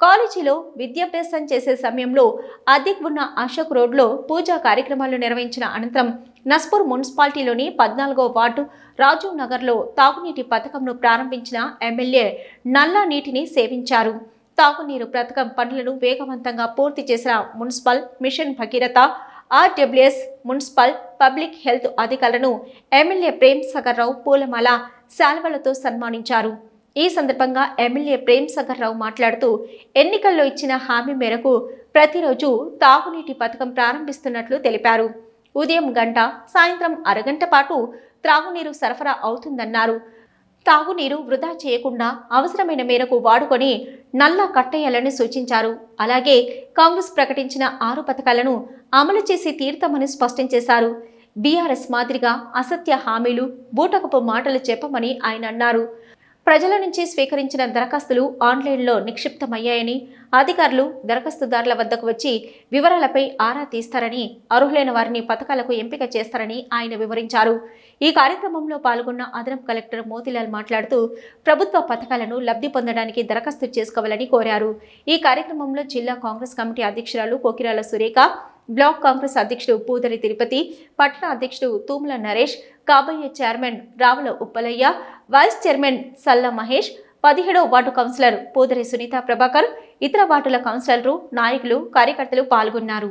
కాలేజీలో విద్యాభ్యాసం చేసే సమయంలో అద్దెకు ఉన్న అశోక్ రోడ్లో పూజా కార్యక్రమాలు నిర్వహించిన అనంతరం నస్పూర్ మున్సిపాలిటీలోని పద్నాలుగో వార్డు రాజీవ్ నగర్లో తాగునీటి పథకంను ప్రారంభించిన ఎమ్మెల్యే నల్లా నీటిని సేవించారు. తాగునీరు పథకం పనులను వేగవంతంగా పూర్తి చేసిన municipal mission Bhagiratha RWS municipal public health అధికారులను ఎమ్మెల్యే ప్రేమ్ సాగర్ రావు పూలమాల శాల్వలతో సన్మానించారు. ఈ సందర్భంగా ఎమ్మెల్యే ప్రేమ్ సాగర్ రావు మాట్లాడుతూ ఎన్నికల్లో ఇచ్చిన హామీ మేరకు ప్రతిరోజు తాగునీటి పథకం ప్రారంభిస్తున్నట్లు తెలిపారు. ఉదయం గంట సాయంత్రం అరగంట పాటు త్రాగునీరు సరఫరా అవుతుందన్నారు. తాగునీరు వృధా చేయకుండా అవసరమైన మేరకు వాడుకొని నల్ల కట్టేయాలని సూచించారు. అలాగే కాంగ్రెస్ ప్రకటించిన ఆరు పథకాలను అమలు చేసి తీర్థమని స్పష్టం చేశారు. బీఆర్ఎస్ మాదిరిగా అసత్య హామీలు బూటకపు మాటలు చెప్పమని ఆయన అన్నారు. ప్రజల నుంచి స్వీకరించిన దరఖాస్తులు ఆన్లైన్లో నిక్షిప్తమయ్యాయని అధికారులు దరఖాస్తుదారుల వద్దకు వచ్చి వివరాలపై ఆరా తీస్తారని అర్హులైన వారిని పథకాలకు ఎంపిక చేస్తారని ఆయన వివరించారు. ఈ కార్యక్రమంలో పాల్గొన్న అదనపు కలెక్టర్ మోతిలాల్ మాట్లాడుతూ ప్రభుత్వ పథకాలను లబ్ధి పొందడానికి దరఖాస్తు చేసుకోవాలని కోరారు. ఈ కార్యక్రమంలో జిల్లా కాంగ్రెస్ కమిటీ అధ్యక్షురాలు కోకిరాల సురేఖ బ్లాక్ కాంగ్రెస్ అధ్యక్షుడు పూదరి తిరుపతి పట్టణ అధ్యక్షుడు తూముల నరేష్ కాబోయే chairman Ravula Uppalaiah vice chairman Salla Mahesh పదిహేడవ వార్డు కౌన్సిలర్ పూదరి సునీత ప్రభాకర్ ఇతర వార్డుల కౌన్సిలర్లు నాయకులు కార్యకర్తలు పాల్గొన్నారు.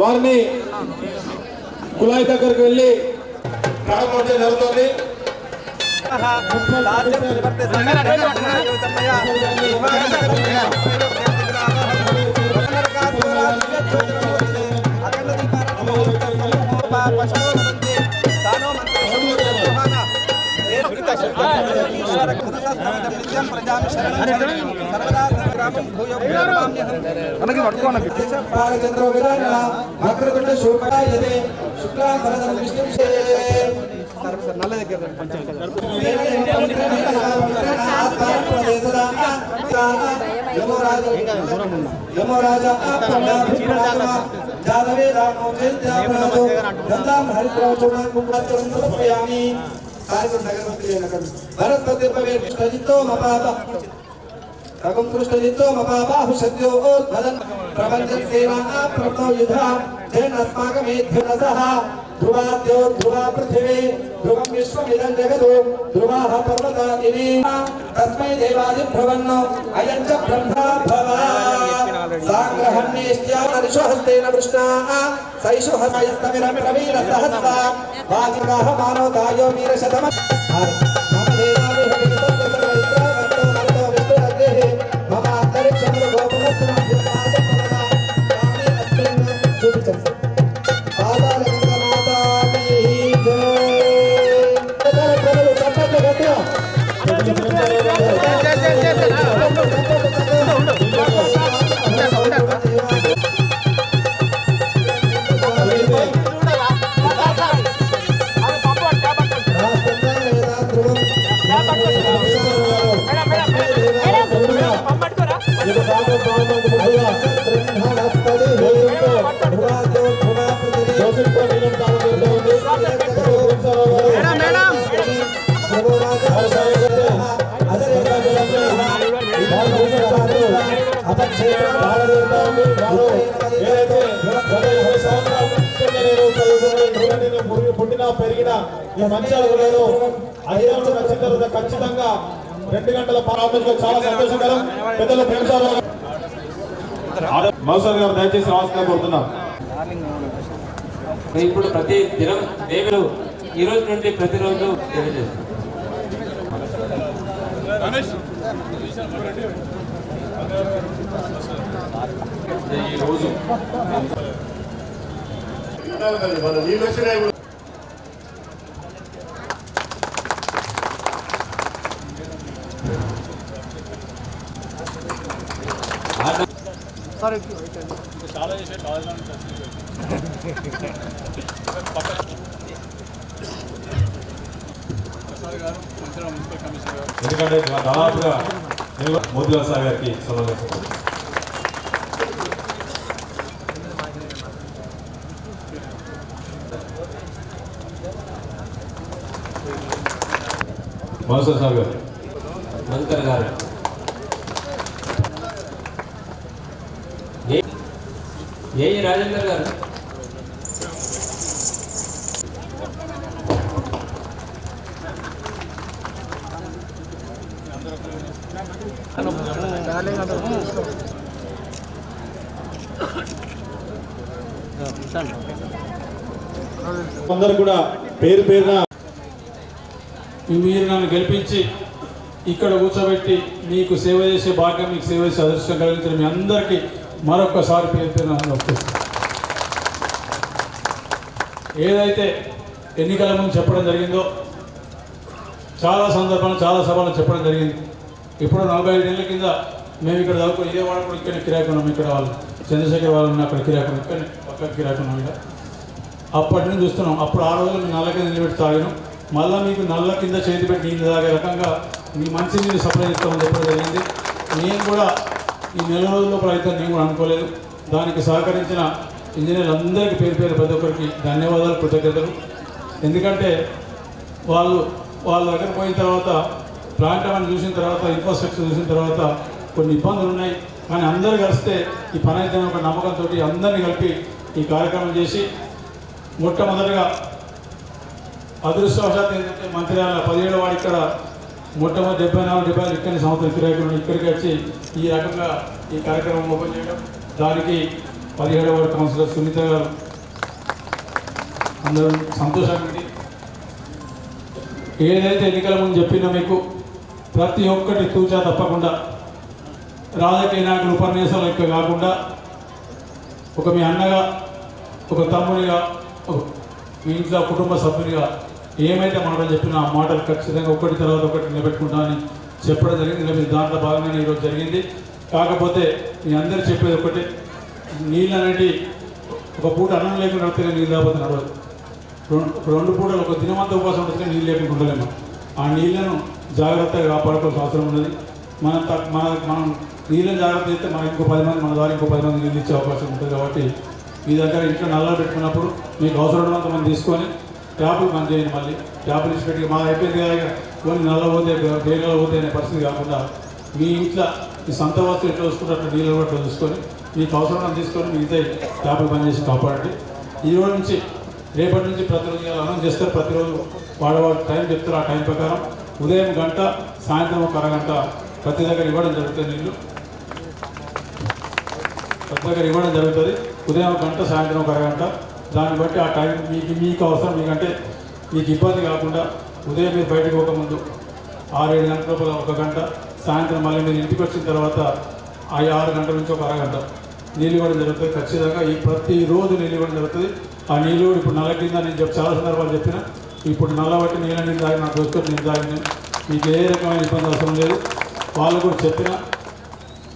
వారిని కులాయి దగ్గరకు వెళ్ళి ప్రారంభించడం జరుగుతుంది విధాన వక్రతుండ శోభాయతే జాదవే రామో జయంత్యాపనాదో గంధాం హరిద్రాచూర్ణం కుంభాచూర్ణం సమర్పయామి కార్యక్రమం నగరం భరత్పతిర్భవే కృష్ణజితో మపాప రఘుం కృష్ణజితో మపాబాహు సద్యోద్భదన్ ప్రపంచసేనా ప్రణో యుధ జయనస్మాకమేధ్యునసః ధ్రువాద్యో ध्रुवं विश्वमिदं जगतो ध्रुवाः पर्वता दिवे तस्मै देवादिभ्रवन् अयं च ब्रह्मा भवा साग्रहन्येश्चानरिशोहस्तेन पृष्णाः सैशोहसैस्तमिरं प्रवीरसहस्रा वाचिकाः मानवतायो वीरशतम Bye-bye. పుట్టిన పెరిగినా ఈ మంచాలలో ఐదేళ్ళు వచ్చిన తర్వాత ఖచ్చితంగా రెండు గంటల ప్రారంభంలో చాలా సంతోషకరం పెద్దలు గారు దయచేసి రావాల్సిన కోరుతున్నాం ఇప్పుడు ప్రతి దినం దేవుడు ఈ రోజు నుండి ప్రతిరోజు తెలియజేస్తారు ఈ రోజు మన నీళ్ళు ఎందుకంటే దాదాపుగా నేను మోదీ సార్ గారికి సమావేశం మోదీ సార్ గారు మంకర్ గారు ఏ ఏ రాజేందర్ గారు అందరూ కూడా పేరు పేరున మీరు నన్ను గెలిపించి ఇక్కడ కూర్చోబెట్టి మీకు సేవ చేసే భాగ్యం మీకు సేవ చేసే అదృష్టం కలిగించిన మీ అందరికీ మరొకసారి పేరు పేరు నమస్కరిస్తున్నాను. ఏదైతే ఎన్నికల ముందు చెప్పడం జరిగిందో చాలా సందర్భాలు చాలా సభలు చెప్పడం జరిగింది ఇప్పుడు నలభై ఐదు ఏళ్ళ కింద మేము ఇక్కడ చదువుకుని ఇదే వాడు కూడా ఇక్కడ కిరాకున్నాం ఇక్కడ వాళ్ళు చంద్రశేఖర్ వాళ్ళు అక్కడ కిరాకున్నాం ఇక్కడ పక్క కిరాకున్నాం ఇక్కడ అప్పటి నుంచి చూస్తున్నాం. అప్పుడు ఆ రోజులు నల్ల కింద నిలబెట్టి తాగినాం. మళ్ళీ మీకు నల్ల కింద చేతి పెట్టి నీళ్ళు తాగే రకంగా మీ మంచి నీళ్ళు సప్లై చేస్తామని చెప్పడం జరిగింది. నేను కూడా ఈ నెల రోజుల్లో ప్రయత్నం నేను కూడా అనుకోలేదు. దానికి సహకరించిన ఇంజనీర్లు అందరికీ పేరు పేరు ప్రతి ఒక్కరికి ధన్యవాదాలు కృతజ్ఞతలు. ఎందుకంటే వాళ్ళు వాళ్ళ దగ్గర పోయిన తర్వాత ప్లాంట్ అవన్నీ చూసిన తర్వాత ఇన్ఫ్రాస్ట్రక్చర్ చూసిన తర్వాత కొన్ని ఇబ్బందులు ఉన్నాయి. కానీ అందరూ కలిస్తే ఈ పని అయితే ఒక నమ్మకంతో అందరినీ కలిపి ఈ కార్యక్రమం చేసి మొట్టమొదటిగా అదృష్టవశాత్తు ఏంటంటే మంత్రియాల పదిహేడు వాడు ఇక్కడ మొట్టమొదటి డెబ్బై నాలుగు డెబ్బై ఐదు ఇక్కడి సంవత్సరం కిరాకులు ఇక్కడికి వచ్చి ఈ రకంగా ఈ కార్యక్రమం ఓపెన్ చేయడం. దానికి పదిహేడవ వార్డు కౌన్సిలర్ సునీత గారు అందరూ సంతోషండి ఏదైతే ఎన్నికల ముందు చెప్పినా మీకు ప్రతి ఒక్కటి తూచా తప్పకుండా రాజకీయ నాయకులు ఉపన్యాసాలు లెక్క కాకుండా ఒక మీ అన్నగా ఒక తమ్ముడిగా మీ ఇంట్లో కుటుంబ సభ్యునిగా ఏమైతే మాటలు చెప్పినా ఆ మాటలు ఖచ్చితంగా ఒకటి తర్వాత ఒకటి నిలబెట్టుకుంటామని చెప్పడం జరిగింది. ఇలా మీ దాంట్లో భాగంగానే ఈరోజు జరిగింది. కాకపోతే మీ అందరు చెప్పేది ఒకటి నీళ్ళు అనేది ఒక పూట అన్నం లేకుండా నడితే నీళ్ళు లేకపోతే నడవదు. రెండు రెండు పూటలు ఒక దినమంతా ఉపవాసం ఉంటే నీళ్ళు లేకుండా ఉండలేము. ఆ నీళ్ళను జాగ్రత్తగా కాపాడుకోవాల్సిన అవసరం ఉన్నది. మనం మన మనం నీళ్ళని జాగ్రత్త చేస్తే మనకి ఇంకో పది మంది మన ద్వారా ఇంకో పది మంది నీళ్ళు ఇచ్చే అవకాశం ఉంటుంది కాబట్టి మీ దగ్గర ఇంట్లో నల్లా పెట్టుకున్నప్పుడు మీకు అవసరం ఉన్నంత తీసుకొని ట్యాపులు బంద్ చేయండి మళ్ళీ. ట్యాపులు ఇచ్చి పెట్టి మా అయిపోయింది కదా కొన్ని నల్ల పోతే బేగలు పోతే అనే పరిస్థితి కాకుండా మీ ఇంట్లో మీ సొంత వస్తువు ఎట్లా చూసుకుంటే అట్లా నీళ్ళు కూడా చూసుకొని మీకు అవసరం తీసుకొని మిగతా ట్యాపులు బంద్ చేసి కాపాడండి. ఈ రోజు నుంచి రేపటి నుంచి ప్రతిరోజు అన్నం చేస్తారు ప్రతిరోజు వాడవాడు టైం చెప్తారు ఆ టైం ప్రకారం. ఉదయం గంట సాయంత్రం ఒక అరగంట ప్రతి దగ్గర ఇవ్వడం జరుగుతుంది నీళ్ళు. ప్రతి దగ్గర ఇవ్వడం జరుగుతుంది. ఉదయం ఒక గంట సాయంత్రం ఒక అరగంట. దాన్ని బట్టి ఆ టైం మీకు మీకు అవసరం. మీకంటే మీకు ఇబ్బంది కాకుండా ఉదయం మీరు బయటకు పోకముందు ఆరు ఏడు గంటల లోపల ఒక గంట సాయంత్రం మళ్ళీ మీరు ఇంటికి వచ్చిన తర్వాత ఆ ఆరు గంటల నుంచి ఒక అరగంట. నీళ్ళు ఇవ్వడం జరుగుతుంది ఖచ్చితంగా ఈ ప్రతిరోజు నీళ్ళు ఇవ్వడం జరుగుతుంది ఆ నీళ్ళు ఇప్పుడు నల్ల కింద నేను చెప్పి చాలా సందర్భాలు చెప్పిన. ఇప్పుడు నల్ల బట్టి నీళ్ళ నీళ్ళు తాగి నాకు దోసుకొని నేను తాగిన. మీకు ఏ రకమైన ఇబ్బంది అవసరం లేదు. వాళ్ళు కూడా చెప్పిన.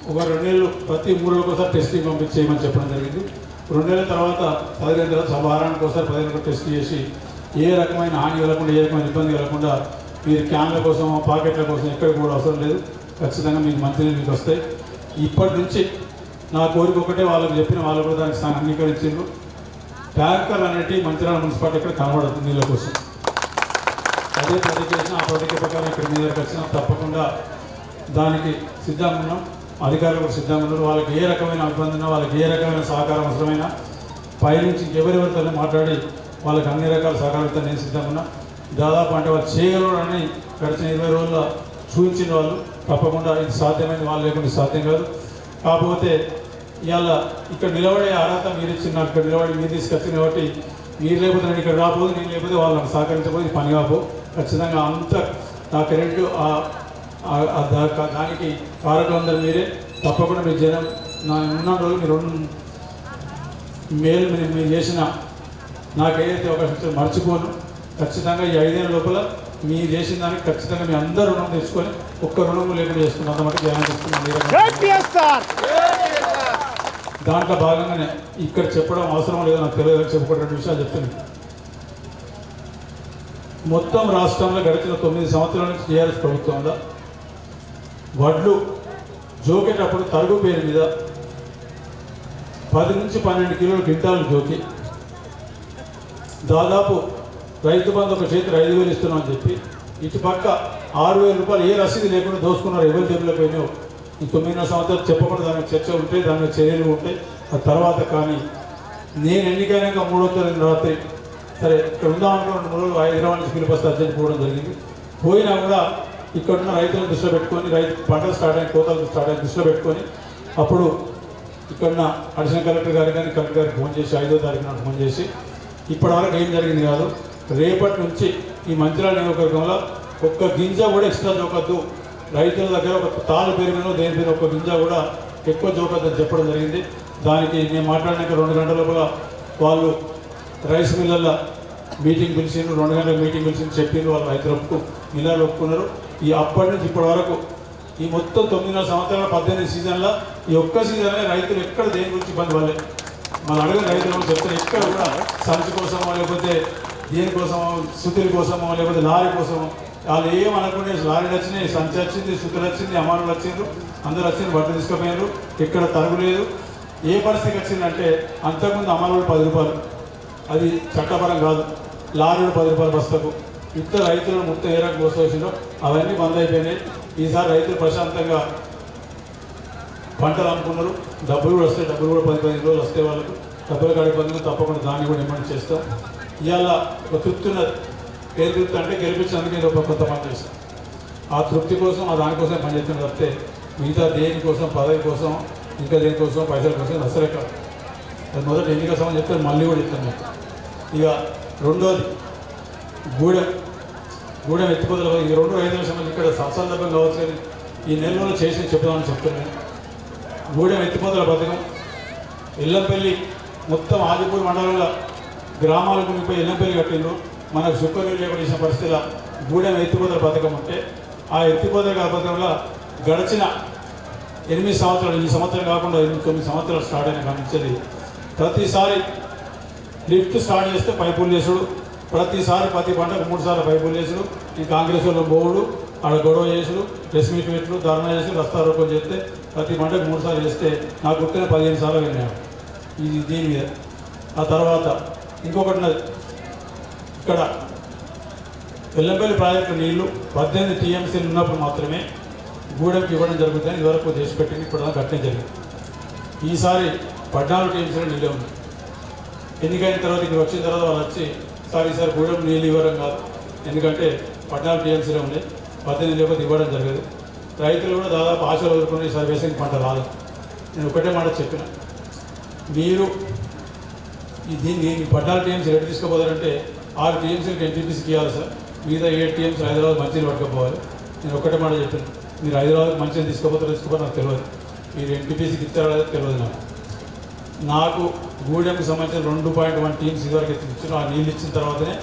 ఒక రెండు నెలలు ప్రతి మూడు ఒకసారి టెస్టింగ్ పంపించేయమని చెప్పడం జరిగింది. రెండు నెలల తర్వాత పదిహేను తర్వాత వారానికి ఒకసారి పదిహేను టెస్ట్ చేసి ఏ రకమైన హాని కలగకుండా ఏ రకమైన ఇబ్బంది కలగకుండా మీరు క్యాన్ల కోసం పాకెట్ల కోసం ఎక్కడికి కూడా అవసరం లేదు. ఖచ్చితంగా మీకు మంత్రి మీకు వస్తాయి. ఇప్పటి నుంచి నా కోరిక ఒకటే వాళ్ళకి చెప్పిన వాళ్ళు కూడా దానికి సా- అంగీకరించారు ట్యాంకర్ అనేటి మంచిర్యాల మున్సిపాలిటీ ఇక్కడ కనబడుతుంది నీళ్ళ కోసం. అదే ప్రతిజ్ఞ చేసిన ఆ ప్రతిజ్ఞ ప్రకారం ఇక్కడ మీ దగ్గరకు వచ్చినా. తప్పకుండా దానికి సిద్ధంగా ఉన్నాం. అధికారులకు సిద్ధంగా ఉన్నారు వాళ్ళకి ఏ రకమైన ఇబ్బంది వాళ్ళకి ఏ రకమైన సహకారం అవసరమైనా పైనుంచి ఎవరెవరితో మాట్లాడి వాళ్ళకి అన్ని రకాల సహకారంతో నేను సిద్ధంగా ఉన్నా. దాదాపు అంటే వాళ్ళు చేయగలరని గడిచిన ఇరవై రోజుల చూపించిన వాళ్ళు. తప్పకుండా ఇది సాధ్యమైంది వాళ్ళు లేకుండా సాధ్యం కాదు. కాకపోతే ఇవాళ ఇక్కడ నిలబడే అర్హత మీరు ఇచ్చిన నాకు ఇక్కడ నిలబడి మీరు తీసుకొచ్చింది కాబట్టి మీరు లేకపోతే నేను ఇక్కడ రాబోదు నేను లేకపోతే వాళ్ళని సహకరించబోదు పని కాబో ఖచ్చితంగా అంత నా క్రెడిట్ ఆ- దానికి కారకులందరూ మీరే. తప్పకుండా మీ జనం నా ఉన్న రోజులు మీరు రెండు మేలు మీరు మీరు చేసిన నాకు ఏదైతే అవకాశం మర్చిపోను. ఖచ్చితంగా ఈ ఐదేళ్ళ లోపల మీరు చేసిన దానికి ఖచ్చితంగా మీ అందరూ రుణం తెచ్చుకొని ఒక్క రుణము లేకుండా చేసుకుని అంత మటుకు ధ్యానం తీసుకున్నాను దాంట్లో భాగంగానే ఇక్కడ చెప్పడం అవసరం లేదో నాకు తెలియదు చెప్పుకోవడం రెండు విషయాలు చెప్తున్నాను. మొత్తం రాష్ట్రంలో గడిచిన తొమ్మిది సంవత్సరాల నుంచి టీఆర్ఎస్ ప్రభుత్వంలో వడ్లు జోకేటప్పుడు తరుగు పేరు మీద పది నుంచి పన్నెండు కిలోల క్వింటాలు జోకి. దాదాపు రైతు బంధు ఒక చేతి ఐదు వేలు ఇస్తున్నామని చెప్పి ఇటు పక్క ఆరు వేల రూపాయలు ఏ రసీదు లేకుండా దోసుకున్నారు ఎవరి జబ్బులో పోయినావు ఈ తొమ్మిదిన్నర సంవత్సరాలు చెప్పకుండా దానికి చర్చ ఉంటే దాని చర్యలు ఉంటాయి ఆ తర్వాత కానీ నేను ఎన్నికైనాక మూడో తరగతి రాత్రి. సరే ఇక్కడ ఉందామనుకున్న రెండు మూడు రోజులు హైదరాబాద్ నుంచి పిలిపస్తే అర్జెంట్ పోవడం జరిగింది. పోయినా కూడా ఇక్కడ ఉన్న రైతులను దృష్టిలో పెట్టుకొని రైతు పంటలు స్టార్ట్ అయిన కోతలు స్టార్ట్ అయిన దృష్టిలో పెట్టుకొని అప్పుడు ఇక్కడున్న అడిషనల్ కలెక్టర్ గారు కానీ కలెక్టర్ గారికి ఫోన్ చేసి ఐదో తారీఖు నాడు ఫోన్ చేసి ఇప్పటివరకు ఏం జరిగింది కాదు రేపటి నుంచి ఈ మంచిర్యాల నియోజకవర్గంలో ఒక్క గింజ కూడా ఎక్స్ట్రా జోకద్దు. రైతుల దగ్గర ఒక తాళు పేరు మీద దేని మీద ఒక్క గింజ కూడా ఎక్కువ జోకద్దు చెప్పడం జరిగింది. దానికి నేను మాట్లాడినాక రెండు గంటల కూడా వాళ్ళు రైస్ మిల్లర్ల మీటింగ్ పిలిచిండ్రు రెండు గంటల మీటింగ్ పిలిచిండ్రు చెప్పిండ్రు వాళ్ళు రైతులు ఒప్పుకు మిల్లర్లు ఒప్పుకున్నారు. ఈ అప్పటి నుంచి ఇప్పటి వరకు ఈ మొత్తం తొమ్మిదిన్నర సంవత్సరాల పద్దెనిమిది సీజన్లో ఈ ఒక్క సీజన్లో రైతులు ఎక్కడ దేని గురించి ఇబ్బంది పడలేదు. మన అడిగిన రైతులు చెప్తే ఎక్కడ కూడా సంచి కోసమో లేకపోతే దేనికోసమో సుతుల కోసమో లేకపోతే లారీ కోసమో వాళ్ళు ఏమనుకునే లారీలు వచ్చినాయి సంచి వచ్చింది సుతులు వచ్చింది అమానులు వచ్చిండ్రు అందరూ వచ్చింది బట్టలు తీసుకుపోయినారు ఎక్కడ తరుగులేదు ఏ పరిస్థితికి వచ్చిందంటే అంతకుముందు అమ్మానులు పది రూపాయలు అది చట్టపరం కాదు లారీలు పది రూపాయలు బస్తకు. ఇంత రైతులు మొత్తం ఏ రకం కోసవచ్చిందో అవన్నీ బంద్ అయిపోయినాయి. ఈసారి రైతులు ప్రశాంతంగా పంటలు అమ్ముకున్నారు. డబ్బులు కూడా వస్తాయి. డబ్బులు కూడా పది పదిహేను రోజులు వస్తాయి వాళ్ళకు. డబ్బులు కడిపోతుంది తప్పకుండా దాన్ని కూడా డిమాండ్ చేస్తాం. ఇవాళ ఒక తృప్తి ఉన్నది ఏ తృప్తి అంటే గెలిపించినందుకు నేను ఒక కొత్త పని చేస్తాం. ఆ తృప్తి కోసం ఆ దానికోసం పనిచేస్తున్న తప్పితే మిగతా దేనికోసం పదవి కోసం ఇంకా దేనికోసం పైసల కోసం అసలే కాదు. అది మొదట ఎన్నిక సమయం చెప్తే మళ్ళీ కూడా చెప్తాను ఇక రెండోది గూడెం. గూడెం ఎత్తుకోదల ఈ రెండు రైతుల సంబంధించి ఇక్కడ సందర్భం కావచ్చు కానీ ఈ నెలలో చేసి చెప్తామని చెప్తున్నాను గూడెం ఎత్తిపోతల పథకం ఇల్లంపల్లి మొత్తం ఆదిపూర్ మండలంలో గ్రామాల గురిపోయి ఇల్లంపల్లి కట్టిండ్రు. మనకు సుఖనీరు లేకుండా చేసిన పరిస్థితిలో గూడెం ఎత్తిపోతల పథకం ఉంటే ఆ ఎత్తిపోతల పథకంలో గడిచిన ఎనిమిది సంవత్సరాలు ఈ సంవత్సరం కాకుండా ఎనిమిది తొమ్మిది సంవత్సరాలు స్టార్ట్ అయిన కానించేది ప్రతిసారి లిఫ్ట్ స్టార్ట్ చేస్తే పైపులు చేసుడు. ప్రతిసారి ప్రతి పంటకు మూడు సార్లు పైపులు చేసుడు ఈ కాంగ్రెస్ వాళ్ళు బోవుడు ఆడ గొడవ చేసుడు ప్రెస్ మీట్ పెట్టుడు ధర్నా చేసి రస్తారోపణ చేస్తే ప్రతి పంటకు మూడు సార్లు చేస్తే నాకు గుర్తున్న పదిహేను సార్లు విన్నాను ఇది దీని మీద? ఆ తర్వాత ఇంకొకటి ఇక్కడ వెల్లంపల్లి ప్రాజెక్టు నీళ్ళు పద్దెనిమిది టీఎంసీలు ఉన్నప్పుడు మాత్రమే గూడెంకి ఇవ్వడం జరుగుతుంది ఇదివరకు చేసి పెట్టింది ఇప్పుడు దాకా కట్టడం జరిగింది. ఈసారి పద్నాలుగు టీఎంసీలు నీళ్ళే ఉంది ఎన్నికైన తర్వాత ఇక్కడ వచ్చిన తర్వాత వాళ్ళు వచ్చి సార్ ఈసారి గూడెం నీళ్ళు ఇవ్వడం కాదు. ఎందుకంటే పట్టణాలు టీఎంసీలో ఉన్నాయి. పద్దెనిమిది లేకపోతే ఇవ్వడం జరగదు. రైతులు కూడా దాదాపు ఆశలు వదులుకుని ఈసారి వేసిన పంట రాదు. నేను ఒకటే మాట చెప్పిన. మీరు దీన్ని ఈ పద్నాలుగు టీఎంసీ ఎటు తీసుకుపోతారంటే ఆరు టీఎంసీలకు ఎన్టీపీసీకి ఇవ్వాలి సార్. మిగతా ఏడు టీఎంసీ హైదరాబాద్ మంచిని పట్టుకుపోవాలి. నేను ఒకటే మాట చెప్పాను. మీరు హైదరాబాద్ మంచిగా తీసుకోపోతారో తీసుకోపోతే నాకు తెలియదు. మీరు ఎన్టీపీసీకి ఇచ్చారో తెలియదు నాకు. నాకు గూడెంకు సంబంధించిన రెండు పాయింట్ వన్ టీమ్స్ ఇదివరకు ఇచ్చిన ఆ నీళ్ళు ఇచ్చిన తర్వాతనే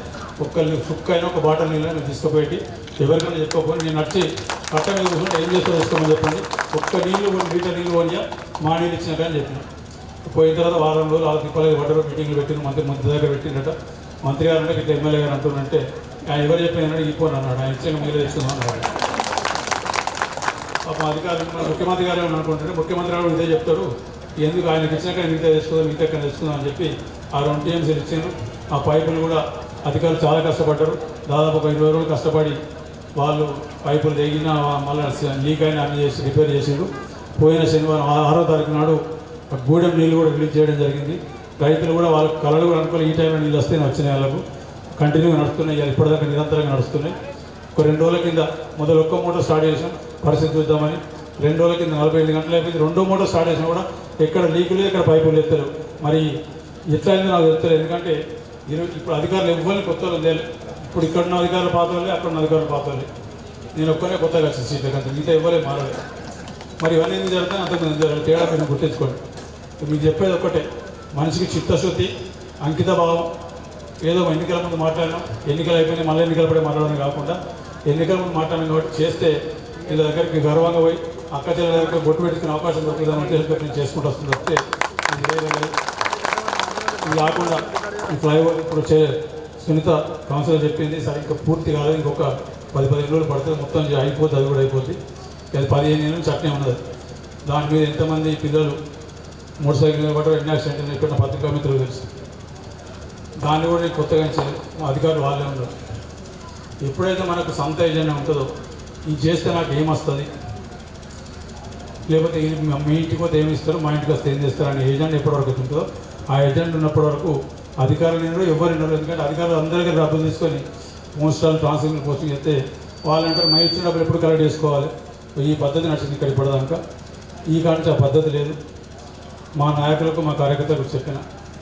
ఒక్క సుక్క అయినా ఒక బాటిల్ నీళ్ళని తీసుకుపోయి ఎవరికైనా చెప్పకపోయి నేను వచ్చి పట్ట మీద కూర్చుంటే ఏం చేస్తా తీసుకోమని చెప్పండి. ఒక్క నీళ్ళు కొన్ని లీటర్ నీళ్ళు పోనియా? మా నీళ్ళు ఇచ్చిన కానీ చెప్పిన. పోయిన తర్వాత వారం రోజులు వాళ్ళకి తిప్పలేదు వాటర్ మీటింగ్లు పెట్టిన మంత్రి మంత్రి దగ్గర పెట్టినట మంత్రి గారు అంటే ఇట్లా ఎమ్మెల్యే గారు అంటున్నంటే ఆయన ఎవరు చెప్పినారంటే ఇపోను అన్నాడు. ఆయన ఇచ్చిన మీరు తెచ్చుకుందాం అన్నాడు పాపం అధికారులు ముఖ్యమంత్రి గారు ఏమని అనుకుంటుంటే ముఖ్యమంత్రి గారు ఇదే చెప్తాడు ఎందుకు ఆయనకి ఇచ్చినాక మిగతా తెచ్చుకుందాం మిగతా ఎక్కడ తెచ్చుకుందాం అని చెప్పి ఆ రెండు టీఎంసీలు ఇచ్చాను ఆ పైపులు కూడా అధికారులు చాలా కష్టపడ్డారు. దాదాపు ఒక ఇరవై రోజులు కష్టపడి వాళ్ళు పైపులు తెగిన మళ్ళీ లీక్ అయిన అన్ని చేసి రిపేర్ చేసిండ్రు. పోయిన శనివారం ఆరో తారీఖు నాడు గూడెం నీళ్ళు కూడా రిలీజ్ చేయడం జరిగింది. రైతులు కూడా వాళ్ళ కళలు కూడా అనుకోవాలి ఈ టైంలో నీళ్ళు వస్తేనే వచ్చినాయి వాళ్ళకు. కంటిన్యూగా నడుస్తున్నాయి ఇవాళ ఇప్పటిదాకా నిరంతరంగా నడుస్తున్నాయి. ఒక రెండు రోజుల కింద మొదలు ఒక్క మూట స్టార్ట్ చేసాం పరిస్థితి చూద్దామని. రెండు రోజుల కింద నలభై ఐదు గంటలు అయిపోయింది. రెండో మూట స్టార్ట్ చేసినా కూడా ఎక్కడ లీకులు ఎక్కడ పైపులు ఎత్తారు మరి ఎట్లా అయిందో నాకు చెప్తారు ఎందుకంటే ఈరోజు ఇప్పుడు అధికారులు ఇవ్వాలని కొత్త వాళ్ళు ఇప్పుడు ఇక్కడ ఉన్న అధికారులు పాత్రలే వాళ్ళే అక్కడ ఉన్న అధికారులు పాత్రలే నేను ఒక్కనే కొత్తగా వచ్చిన సీట్ల కంటే మిగతా ఇవ్వలే మారలే మరి ఇవన్నీ ఎందుకు జరుగుతాయి? అంతకుముందు ఎందుకు తేడా మీరు గుర్తించుకోండి. మీకు చెప్పేది ఒక్కటే. మనిషికి చిత్తశుద్ధి అంకిత భావం ఏదో ఎన్నికల ముందు మాట్లాడినాం ఎన్నికలు అయిపోయినాయి మళ్ళీ ఎన్నికల పడే మాట్లాడడం కాకుండా ఎన్నికల ముందు మాట్లాడడం కాబట్టి చేస్తే వీళ్ళ దగ్గరికి గర్వంగా పోయి అక్క చెల్లెల బొట్టు పెట్టుకునే అవకాశం దొరుకుతుందని ఉద్దేశంతో నేను చేసుకుంటూ వస్తుంది వస్తే ఇది వేరే ఇది కాకుండా ఈ ఫ్లైఓవర్ ఇప్పుడు చే సునీత కౌన్సిలర్ చెప్పింది సరే ఇంకా పూర్తి కాలేదు ఇంకొక పది పదిహేను రోజులు పడుతుంది మొత్తం అయిపోతుంది అది కూడా అయిపోతుంది అది పదిహేను ఏళ్ళ నుంచి ఉన్నది. దాని మీద ఎంతమంది పిల్లలు మోటార్ సైకిల్ మీద పడ్డారు ఎన్ని యాక్సిడెంట్ ఇక్కడ పత్రికా మిత్రులు తెలుసు. దాన్ని కూడా నేను కొత్తగా అధికారులు వాళ్ళే ఉన్నారు. ఎప్పుడైతే మనకు సొంత ఏజెండా ఉంటుందో ఇది చేస్తే నాకు ఏమొస్తుంది? లేకపోతే ఇది మీ- ఇంటికి పోతే ఏమి ఇస్తారు? మా ఇంటికి వస్తే ఏం చేస్తారు? అనే ఏజెంట్ ఎప్పటివరకు ఉంటుందో ఆ ఏజెంట్ ఉన్నప్పటి వరకు అధికారులు ఉన్నారు ఎవరు ఉండరు ఎందుకంటే అధికారులు అందరి దగ్గర డబ్బులు తీసుకొని మోస్టాల్ ట్రాన్స్ఫర్ పోస్టింగ్ చేస్తే వాళ్ళు అంటారు మా ఇచ్చిన డబ్బులు ఎప్పుడు కలెక్ట్ చేసుకోవాలి? ఈ పద్ధతి నచ్చింది ఇక్కడ ఇప్పటిదాకా. ఈ కాంచి ఆ పద్ధతి లేదు. మా నాయకులకు మా కార్యకర్తలకు చెప్పిన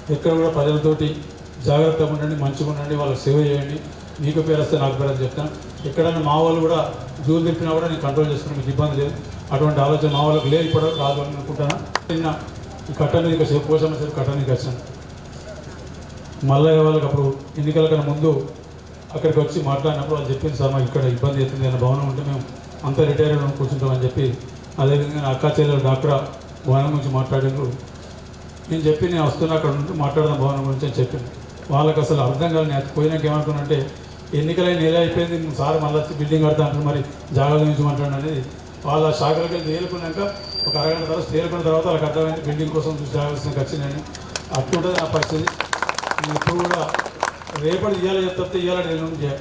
ఎక్కడ కూడా ప్రజలతోటి జాగ్రత్తగా ఉండండి మంచిగా ఉండండి వాళ్ళకి సేవ చేయండి. మీకు పేరు వస్తే నాకు పేరు అని చెప్తాను ఎక్కడైనా మా వాళ్ళు కూడా జూలు తిప్పినా కూడా నేను కంట్రోల్ చేసుకుని మీకు ఇబ్బంది లేదు. అటువంటి ఆలోచన మా వాళ్ళకి లేదు ఇప్పుడు రాదు అని అనుకుంటాను? నిన్న ఈ కట్ట మీదకి వచ్చి పోషమ్మ చెరువు వచ్చాను మల్లయ్య వాళ్ళకి అప్పుడు ఎన్నికల కన్నా ముందు అక్కడికి వచ్చి మాట్లాడినప్పుడు వాళ్ళు చెప్పింది సార్ మాకు ఇక్కడ ఇబ్బంది అవుతుంది అన్న భవనం ఉంటే మేము అంతా రిటైర్ అయిన కూర్చుంటామని చెప్పి అదేవిధంగా నా అక్క చెల్లెలు డాక్టర్ భవనం గురించి మాట్లాడారు నేను చెప్పి నేను వస్తున్నా అక్కడ ఉంటూ మాట్లాడదాం భవనం గురించి అని చెప్పింది. వాళ్ళకి అసలు అర్థం కాదు నేను పోయినాక పోయినాక ఏమనుకున్నానంటే ఎన్నికలైన నెల అయిపోయింది సార్ మళ్ళీ వచ్చి బిల్డింగ్ కడతా అంటారు మరి జాగ్రత్త నుంచి మాట్లాడడం అనేది వాళ్ళ శాఖలకి వెళ్ళి తేలుకున్నాక ఒక అరగంట తర్వాత తేలుకున్న తర్వాత వాళ్ళకి అర్థమైంది బిల్డింగ్ కోసం చూసి ఖర్చు నేను. అట్టుంటుంది నా పరిస్థితి. నేను ఇప్పుడు కూడా రేపటి ఇవ్వాలి చెప్తే ఇవ్వాలని నేను చేయాలి?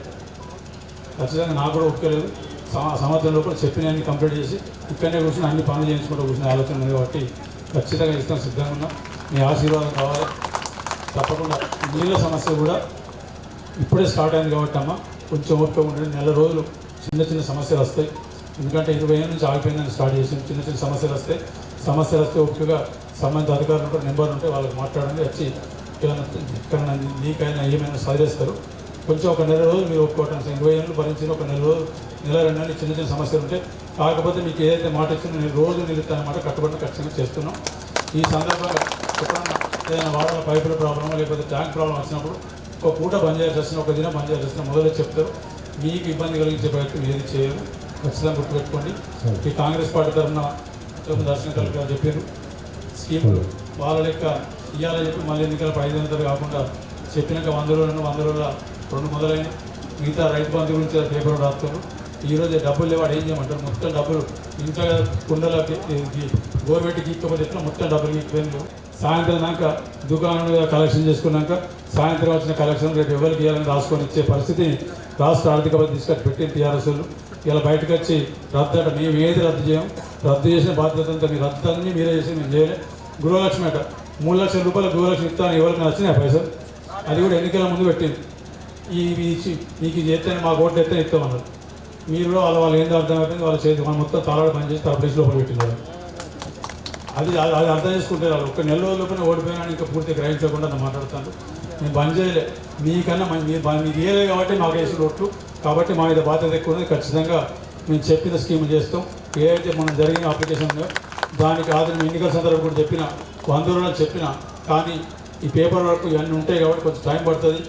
ఖచ్చితంగా నాకు కూడా ఒప్పుకోలేదు సమ- సంవత్సరం లోపల చెప్పిన అన్ని కంప్లీట్ చేసి ఇక్కడనే కూర్చొని అన్ని పనులు చేయించుకుంటూ కూర్చుని ఆలోచన ఉంది కాబట్టి ఖచ్చితంగా ఇస్తాం సిద్ధంగా ఉన్నా. మీ ఆశీర్వాదం కావాలి. తప్పకుండా నీళ్ళ సమస్య కూడా ఇప్పుడే స్టార్ట్ అయింది కాబట్టి అమ్మ కొంచెం ఓపిక ఉండండి. నెల రోజులు చిన్న చిన్న సమస్యలు వస్తాయి. ఎందుకంటే ఇరవై ఏళ్ళ నుంచి ఆగిపోయిందని స్టార్ట్ చేసి చిన్న చిన్న సమస్యలు వస్తే సమస్యలు వస్తే ఓపికగా సంబంధిత అధికారులు కూడా నెంబర్ ఉంటే వాళ్ళకి మాట్లాడండి వచ్చి ఏమైనా నీకైనా ఏమైనా సరిచేస్తారు కొంచెం ఒక నెల రోజులు మీరు ఒప్పుకోవటం ఇరవై ఏళ్ళు భరించిన ఒక నెల రోజులు నెల రెండు నెలలు చిన్న చిన్న సమస్యలు ఉంటే కాకపోతే మీకు ఏదైతే మాట ఇచ్చిందో నేను రోజు నిలుస్తానమాట కట్టుబడి ఖచ్చితంగా చేస్తున్నాం. ఈ సందర్భంగా ఏదైనా వాటర్ పైపుల ప్రాబ్లమ్ లేకపోతే ట్యాంక్ ప్రాబ్లం వచ్చినప్పుడు ఒక పూట బంద్ చేయాల్సి వచ్చిన ఒక దినం బంద్ చేయాల్సి వచ్చిన మొదలు చెప్తారు. మీకు ఇబ్బంది కలిగించే ప్రయత్నం ఏది చేయరు. ఖచ్చితంగా గుర్తుపెట్టుకోండి. ఈ కాంగ్రెస్ పార్టీ తరఫున దర్శన గారు చెప్పారు. స్కీములు వాళ్ళ లెక్క ఇవ్వాలని చెప్పి మళ్ళీ ఎన్నికల ఐదు వందలు కాకుండా చెప్పినాక వంద రోజులు వంద రోజుల రెండు మొదలైన మిగతా రైతు బంధు గురించి పేపర్ రాస్తారు. ఈ రోజు డబ్బులు లేవాడు ఏం చేయమంటారు మొత్తం డబ్బులు ఇంట్లో కుండలకి గవర్నమెంట్ గీక్కపోతే ఎట్లా మొత్తం డబ్బులు గీక్కిపోయింది సాయంత్రం దాకా దుకాణంలో కలెక్షన్ చేసుకున్నాక సాయంత్రం వచ్చిన కలెక్షన్ రేపు ఎవరికి ఇవ్వాలని రాసుకొని ఇచ్చే పరిస్థితి రాష్ట్ర ఆర్థిక తీసుకొచ్చి పెట్టింది టీఆర్ఎస్ వాళ్ళు. ఇలా బయటకు వచ్చి రద్దు అంటే మేము ఏది రద్దు చేయం? రద్దు చేసిన బాధ్యత అంతా మీ రద్దు అన్నీ మీరే చేసి మేము చేయలే. గృహలక్ష్మి అట మూడు లక్షల రూపాయల గృహలక్ష్మి ఇస్తాను ఎవరికి నచ్చినాయి ఆ పైసలు? అది కూడా ఎన్నికల ముందు పెట్టింది. ఈ ఇచ్చి మీకు ఇది ఎత్తే మా ఓట్లు ఎత్తే ఇస్తామన్నారు మీరు కూడా వాళ్ళ వాళ్ళు ఏందో అర్థమైపోయింది వాళ్ళ చేతి మనం మొత్తం తాళాడు పనిచేసి చేసి తరపు లోపల పెట్టినారు. అది అది అర్థం చేసుకుంటే వాళ్ళు. ఒక నెల రోజుల లోపల ఓడిపోయినా ఇంకా పూర్తి గ్రహించకుండా నేను మాట్లాడుతాను నేను బంద్ చేయలే. మీకన్నా మీరు మీకు ఇయ్యలే కాబట్టి మాకు వేసిన ఓట్లు. కాబట్టి మా మీద బాధ్యత ఎక్కువ ఉంది ఖచ్చితంగా మేము చెప్పిన స్కీమ్ చేస్తాం. ఏదైతే మనం జరిగిన అప్లికేషన్ ఉందో దానికి ఆదరణ ఎన్నికల సందర్భం కూడా చెప్పిన వంద చెప్పిన కానీ ఈ పేపర్ వరకు ఇవన్నీ ఉంటాయి కాబట్టి కొంచెం టైం పడుతుంది.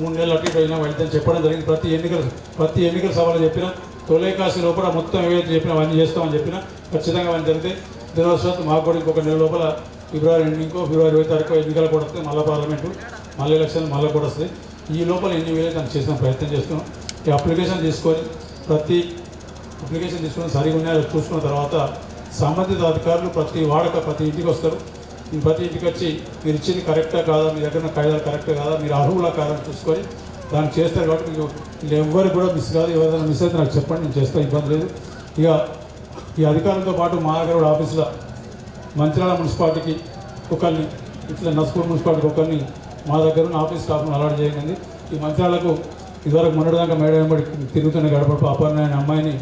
మూడు నెలలు అటు ఇటు అయినా వెళ్తాను చెప్పడం జరిగింది. ప్రతి ఎన్నికల ప్రతి ఎన్నికల సభలో చెప్పిన తొలేకాశి లోపల మొత్తం ఏవైతే చెప్పినా అవన్నీ చేస్తామని చెప్పిన ఖచ్చితంగా అవన్నీ జరిగితే దినోత్సవం మాకు కూడా ఇంకొక నెల లోపల ఫిబ్రవరి ఎండింగ్కో ఫిబ్రవరి ఇరవై తారీఖు ఎన్నికలు కూడా వస్తాయి. మళ్ళీ పార్లమెంటు మళ్ళీ ఎలక్షన్ మళ్ళీ కూడా వస్తాయి. ఈ లోపల ఎన్ని వేలు దాన్ని చేసిన ప్రయత్నం చేస్తున్నాం. అప్లికేషన్ తీసుకొని ప్రతి అప్లికేషన్ తీసుకొని సరిగా ఉన్నాయో చూసుకున్న తర్వాత సంబంధిత అధికారులు ప్రతి వాడక ప్రతి ఇంటికి వస్తారు. ప్రతి ఇంటికి వచ్చి మీరు ఇచ్చింది కరెక్టా కాదా మీ దగ్గర ఉన్న కాయిదాలు కరెక్టా కాదా మీరు అర్హులా కాదని చూసుకొని దాన్ని చేస్తారు కాబట్టి మీకు వీళ్ళు ఎవరికి కూడా మిస్ కాదు ఎవరైనా మిస్ అయితే నాకు చెప్పండి నేను చేస్తాను ఇబ్బంది లేదు. ఇక ఈ అధికారులతో పాటు మా దగ్గర కూడా ఆఫీసులో మంచిర్యాల మున్సిపాలిటీకి ఒకరిని ఇట్లా నస్పూర్ మున్సిపాలిటీకి ఒకరిని మా దగ్గర ఉన్న ఆఫీస్ స్టాఫ్ను అలాట్ చేయగలిగింది ఈ మంత్రాలకు ఇదివరకు మొన్నటిదాకా మేడం వెంబడి తిరుగుతున్న గడపడు అపర్ణ అనే అమ్మాయిని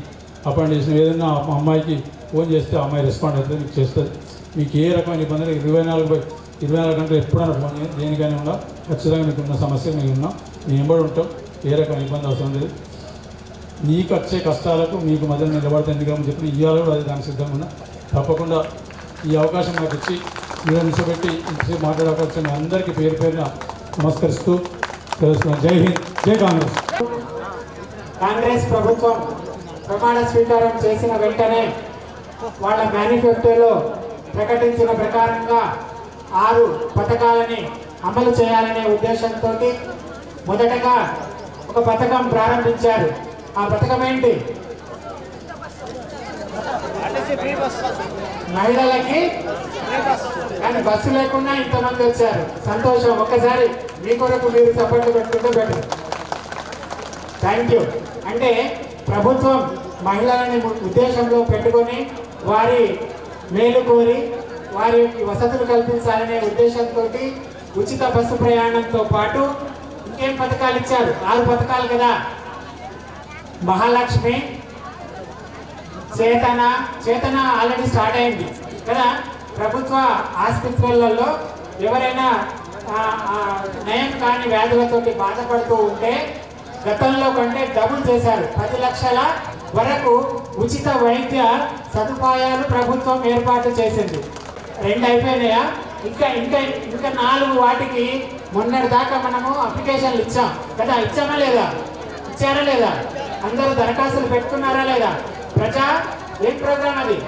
అపాయింట్ చేసిన ఏదైనా అమ్మాయికి ఫోన్ చేస్తే అమ్మాయి రెస్పాండ్ అవుతుంది మీకు చేస్తుంది. మీకు ఏ రకమైన ఇబ్బంది ఇరవై నాలుగు బై ఇరవై నాలుగు గంటలు ఎప్పుడైనా ఫోన్ చేయండి దేనికైనా ఉన్నా ఖచ్చితంగా మీకు ఉన్న సమస్య మీకు ఉన్నాం. మేము ఎంబడి ఉంటాం. ఏ రకమైన ఇబ్బంది అవసరం లేదు. నీకు వచ్చే కష్టాలకు మీకు మధ్యలో నిలబడితే ఎందుకని చెప్పి. ఇవ్వాలి కూడా అది దానికి సిద్ధంగా ఉన్నా. తప్పకుండా ఈ అవకాశం నాకు ఇచ్చి మీరు నిలబెట్టి ఇంతసేపు మాట్లాడే అవకాశం అందరికీ పేరు పేరున నమస్కరిస్తూ తెలుస్తున్నాను జై హింద్. జై కాంగ్రెస్. కాంగ్రెస్ ప్రభుత్వం ప్రమాణ స్వీకారం చేసిన వెంటనే వాళ్ళ మేనిఫెస్టోలో ప్రకటించిన ప్రకారంగా ఆరు పథకాలని అమలు చేయాలనే ఉద్దేశంతో మొదటగా ఒక పథకం ప్రారంభించారు. ఆ పథకం ఏంటి? మహిళలకి కానీ బస్సు లేకుండా ఇంతమంది వచ్చారు. సంతోషం. ఒక్కసారి మీ కొరకు మీరు సపోర్ట్ పెట్టుకుంటే బెటర్. థ్యాంక్ యూ అంటే ప్రభుత్వం మహిళలని ఉద్దేశంలో పెట్టుకొని వారి మేలు కోరి వారి వసతులు కల్పించాలనే ఉద్దేశంతో ఉచిత బస్సు ప్రయాణంతో పాటు ఇంకేం పథకాలు ఇచ్చారు? ఆరు పథకాలు కదా. మహాలక్ష్మి చేతన చేతన ఆల్రెడీ స్టార్ట్ అయింది. కదా ప్రభుత్వ ఆసుపత్రులలో ఎవరైనా నయం కాని వ్యాధులతోటి బాధపడుతూ ఉంటే గతంలో కంటే డబుల్ చేశారు. పది లక్షల వరకు ఉచిత వైద్య సదుపాయాలు ప్రభుత్వం ఏర్పాటు చేసింది. రెండు అయిపోయినాయా? ఇంకా ఇంకా ఇంకా నాలుగు వాటికి మొన్నటి దాకా మనము అప్లికేషన్లు ఇచ్చాం. కదా ఇచ్చామా లేదా? ఇచ్చారా లేదా? అందరూ దరఖాస్తులు పెట్టుకున్నారా లేదా? ప్రజా ఏం ప్రోగ్రామ్ అది?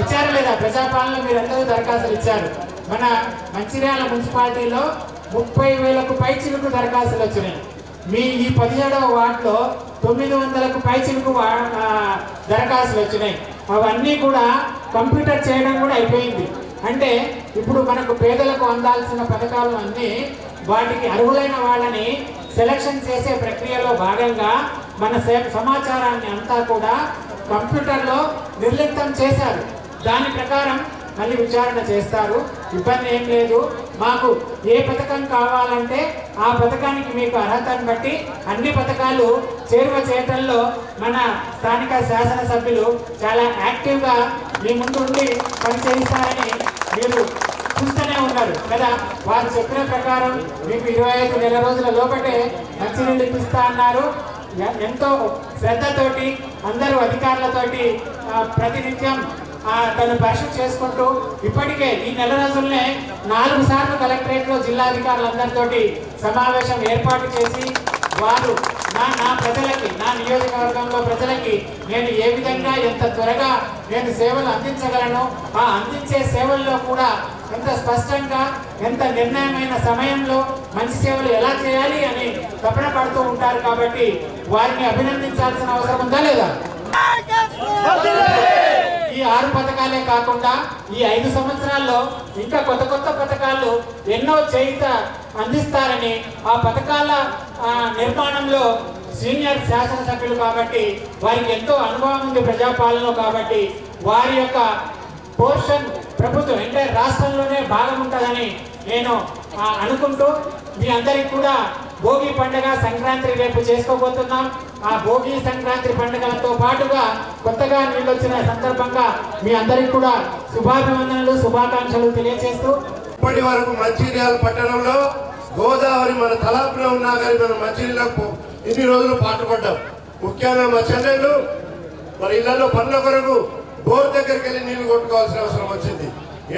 ఇచ్చారా లేదా? ప్రజాపాలన మీరు అందరూ దరఖాస్తులు ఇచ్చారు. మన మంచిర్యాల మున్సిపాలిటీలో ముప్పై వేలకు పైచిలుకు దరఖాస్తులు వచ్చినాయి. మీ ఈ పదిహేడవ వార్డులో తొమ్మిది వందలకు పైచిలుకు వా- దరఖాస్తులు వచ్చినాయి. అవన్నీ కూడా కంప్యూటర్ చేయడం కూడా అయిపోయింది. అంటే ఇప్పుడు మనకు పేదలకు అందాల్సిన పథకాలు అన్నీ వాటికి అర్హులైన వాళ్ళని సెలక్షన్ చేసే ప్రక్రియలో భాగంగా మన సమాచారాన్ని అంతా కూడా కంప్యూటర్లో నిర్లిప్తం చేశారు. దాని ప్రకారం మళ్ళీ విచారణ చేస్తారు. ఇబ్బంది ఏం లేదు మాకు ఏ పథకం కావాలంటే ఆ పథకానికి మీకు అర్హతను బట్టి అన్ని పథకాలు చేరువ చేయటంలో మన స్థానిక శాసనసభ్యులు చాలా యాక్టివ్గా మీ ముందు ఉండి పనిచేస్తారని మీరు చూస్తూనే ఉన్నారు. కదా? వారు చెప్పిన ప్రకారం మీకు ఇరవై ఐదు నెల రోజుల లోపటే మంచినీళ్ళు ఇప్పిస్తా అన్నారు. ఎంతో శ్రద్ధతోటి అందరూ అధికారులతోటి ప్రతినిత్యం తను పరిశీలి చేసుకుంటూ ఇప్పటికే ఈ నెల రోజుల్నే నాలుగు సార్లు కలెక్టరేట్లో జిల్లాధికారులందరితోటి సమావేశం ఏర్పాటు చేసి వారు నా నా ప్రజలకి నా నియోజకవర్గంలో ప్రజలకి నేను ఏ విధంగా ఎంత త్వరగా నేను సేవలు అందించగలను ఆ అందించే సేవల్లో కూడా ఎంత స్పష్టంగా ఎంత నిర్ణయమైన సమయంలో మంచి సేవలు ఎలా చేయాలి అని తపన పడుతూ ఉంటారు కాబట్టి వారిని అభినందించాల్సిన అవసరం ఉందా లేదా? ఈ ఆరు పథకాలే కాకుండా ఈ ఐదు సంవత్సరాల్లో ఇంకా కొత్త కొత్త పథకాలు ఎన్నో చేయుత అందిస్తారని ఆ పథకాల నిర్మాణంలో సీనియర్ శాసనసభ్యులు కాబట్టి వారికి ఎంతో అనుభవం ఉంది ప్రజాపాలనలో కాబట్టి వారి యొక్క పోర్షన్ ప్రభుత్వం అంటే రాష్ట్రంలోనే భాగం ఉంటుందని నేను అనుకుంటూ మీ అందరికి కూడా భోగి పండుగ సంక్రాంతి రేపు చేసుకోబోతున్నాం. ఆ భోగి సంక్రాంతి పండుగలతో పాటుగా కొత్తగా నీళ్ళు సందర్భంగా మీ అందరికి కూడా శుభాభివందనలు శుభాకాంక్షలు తెలియజేస్తూ ఇప్పటి వరకు మంచిర్యాల పట్టణంలో గోదావరి మన తలాపులో ఉన్నా కానీ మనం మంచినీళ్ళకు ఇన్ని రోజులు పాటుపడ్డాం ముఖ్యంగా మా చెల్లెళ్ళు మరి ఇళ్ళలో పనుల కొరకు బోర్ దగ్గరికి వెళ్ళి నీళ్ళు కొట్టుకోవాల్సిన అవసరం వచ్చింది.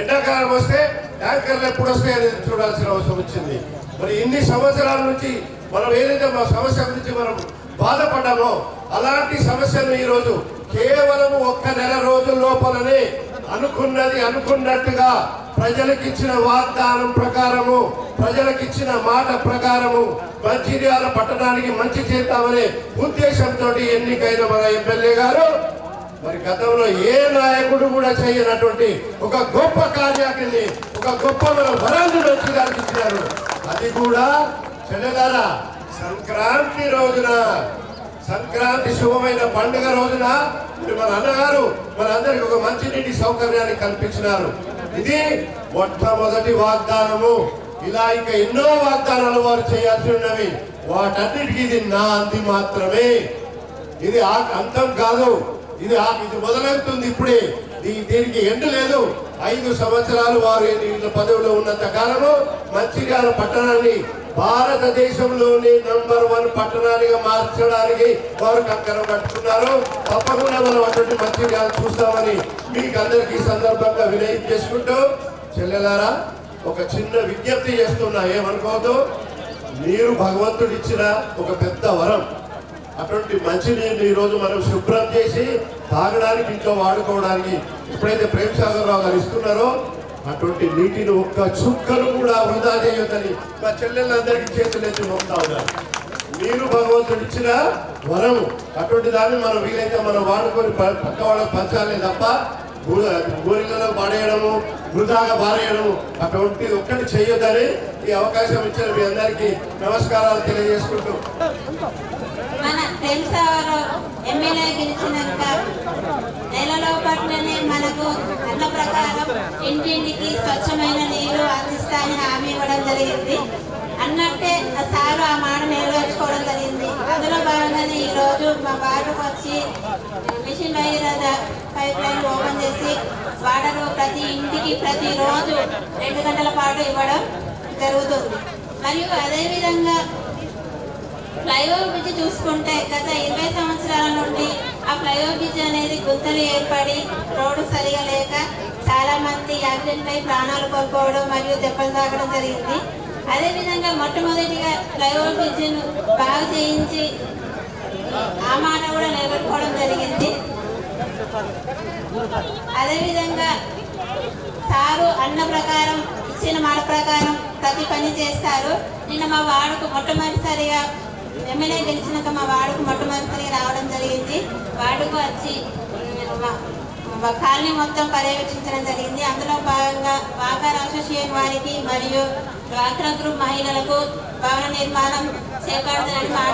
ఎండాకాలం వస్తే ట్యాంకర్లు ఎప్పుడు వస్తాయని చూడాల్సిన అవసరం వచ్చింది. మరి ఇన్ని సంవత్సరాల నుంచి మనం ఏదైతే మా సమస్య గురించి మనం బాధపడ్డామో అలాంటి సమస్యను ఈరోజు కేవలం ఒక్క నెల రోజుల లోపలనే అనుకున్నది అనుకున్నట్టుగా ప్రజలకు ఇచ్చిన వాగ్దానం ప్రకారము ప్రజలకు ఇచ్చిన మాట ప్రకారము మంచిర్యాల పట్టణానికి మంచి చేద్దామనే ఉద్దేశంతో ఎన్నికైన మన ఎమ్మెల్యే గారు మరి గతంలో ఏ నాయకుడు కూడా చేయనటువంటి ఒక గొప్ప కార్యాన్ని ఒక గొప్ప మన వరాన్ని వచ్చి గారికి ఇచ్చినారు అది కూడా చెల్లెలారా సంక్రాంతి రోజున సంక్రాంతి శుభమైన పండుగ రోజున మరి మన అన్నగారు మన ఒక మంచినీటి సౌకర్యాన్ని కల్పించినారు. ఇది మొట్టమొదటి వాగ్దానము. ఇలా ఇంకా ఎన్నో వాగ్దానాలు వారు చేయాల్సి ఉన్నవి. వాటన్నిటికీ ఇది నా అంది మాత్రమే. ఇది ఆ- అంతం కాదు. ఇది ఇది మొదలవుతుంది ఇప్పుడే. దీనికి ఎండ లేదు. ఐదు సంవత్సరాలు వారు వీళ్ళ పదవిలో ఉన్నంత కాలము మంచిర్యాల పట్టణాన్ని భారతదేశంలోని నంబర్ వన్ పట్టణాలుగా మార్చడానికి వారు కంకణం కట్టుకున్నారు. తప్పకుండా మనం అటువంటి మంచిర్యాల చూస్తామని మీకు అందరికీ సందర్భంగా వినయం చేసుకుంటూ చెల్లెలారా ఒక చిన్న విజ్ఞప్తి చేస్తున్నా ఏమనుకోవద్దు. మీరు భగవంతుడిచ్చిన ఒక పెద్ద వరం. అటువంటి మంచినీళ్ళు ఈ రోజు మనం శుభ్రం చేసి తాగడానికి ఇంట్లో వాడుకోవడానికి ఎప్పుడైతే ప్రేమ్ సాగర్ రావు గారు ఇస్తున్నారో అటువంటి నీటిని ఒక్క చుక్కను కూడా వృధా చేయొద్దని మా చెల్లెళ్ళందరికీ చేతులు ఎత్తి మొక్తా ఉన్నారు. మీరు భగవంతుడు ఇచ్చిన వరము అటువంటి దాన్ని మనం వీలైతే మనం వాడుకొని పక్క వాళ్ళకి పంచాలే తప్ప గోరిలలో పడేయడము వృధాగా పారేయడము అటువంటి ఒక్కటి చేయొద్దని ఈ అవకాశం ఇచ్చిన మీ అందరికీ నమస్కారాలు తెలియజేసుకుంటూ. మన తెలుసావారు ఎమ్మెల్యే గెలిచినాక నెలలో పట్లనే మనకు అన్న ప్రకారం ఇంటింటికి స్వచ్ఛమైన నీరు అందిస్తాయని హామీ ఇవ్వడం జరిగింది. అన్నట్టే సారు ఆ మాట నెరవేర్చుకోవడం జరిగింది. అందులో భాగంగానే ఈరోజు మా వార్డుకు వచ్చి mission Bhagiratha pipe line open చేసి వాటర్ ప్రతి ఇంటికి ప్రతిరోజు రెండు గంటల పాటు ఇవ్వడం జరుగుతుంది. మరియు అదేవిధంగా ఫ్లైఓవర్ బ్రిడ్జ్ చూసుకుంటే గత ఇరవై సంవత్సరాల నుండి ఆ ఫ్లైఓవర్ బ్రిడ్జ్ అనేది గుంతలు ఏర్పడి రోడ్డు సరిగా లేక చాలా మంది యాక్సిడెంట్ అయి ప్రాణాలు కోల్పోవడం మరియు దెబ్బలు తాకడం జరిగింది. అదేవిధంగా మొట్టమొదటిగా ఫ్లైఓవర్ బ్రిడ్జ్ను బాగు చేయించి ఆ మాట కూడా నిలబెట్టుకోవడం జరిగింది. అదేవిధంగా సారు అన్న ప్రకారం ఇచ్చిన మాట ప్రకారం ప్రతి పని చేస్తారు. నిన్న మా వాడుకు మొట్టమొదటిసారిగా ఎమ్మెల్యే గెలిచినాక మా వాడుకు మొట్టమొదటిసారిగా రావడం జరిగింది. వాడుకు వచ్చి కాలనీ మొత్తం పర్యవేక్షించడం జరిగింది. అందులో భాగంగా వాకార్ అసోసియేట్ వారికి మరియు డ్వాక్రా గ్రూప్ మహిళలకు భవన నిర్మాణం చేపడతానని మాట